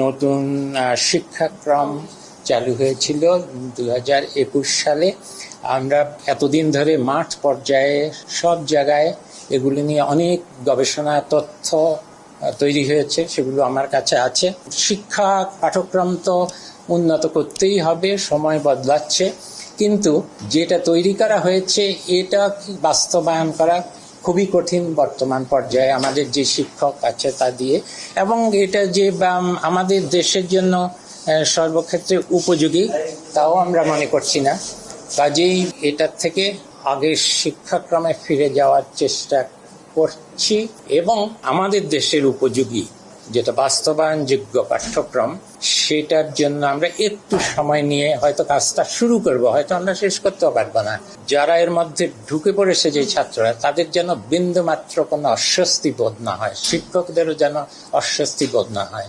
নতুন শিক্ষাক্রম চালু হয়েছিল দু হাজার একুশ সালে। আমরা এতদিন ধরে মাঠ পর্যায়ে সব জায়গায় এগুলি নিয়ে অনেক গবেষণা, তথ্য তৈরি হয়েছে, সেগুলো আমার কাছে আছে। শিক্ষা পাঠ্যক্রম তো উন্নত করতেই হবে, সময় বদলাচ্ছে। কিন্তু যেটা তৈরি করা হয়েছে, এটা বাস্তবায়ন করা খুবই কঠিন বর্তমান পর্যায়ে আমাদের যে শিক্ষক আছে তা দিয়ে। এবং এটা যে আমাদের দেশের জন্য সর্বক্ষেত্রে উপযোগী, তাও আমরা মনে করছি না। কাজেই এটার থেকে আগের শিক্ষাক্রমে ফিরে যাওয়ার চেষ্টা করছি এবং আমাদের দেশের উপযোগী। যেটা বাস্তবায়নযোগ্য পাঠ্যক্রম, সেটার জন্য আমরা একটু সময় নিয়ে হয়তো কাজটা শুরু করব, হয়তো আমরা শেষ করতেও পারব না। যারা এর মধ্যে ঢুকে পড়েছে যে ছাত্ররা, তাদের যেন বিন্দু মাত্র কোনো অস্বস্তি বোধ না হয়, শিক্ষকদেরও যেন অস্বস্তি বোধ না হয়।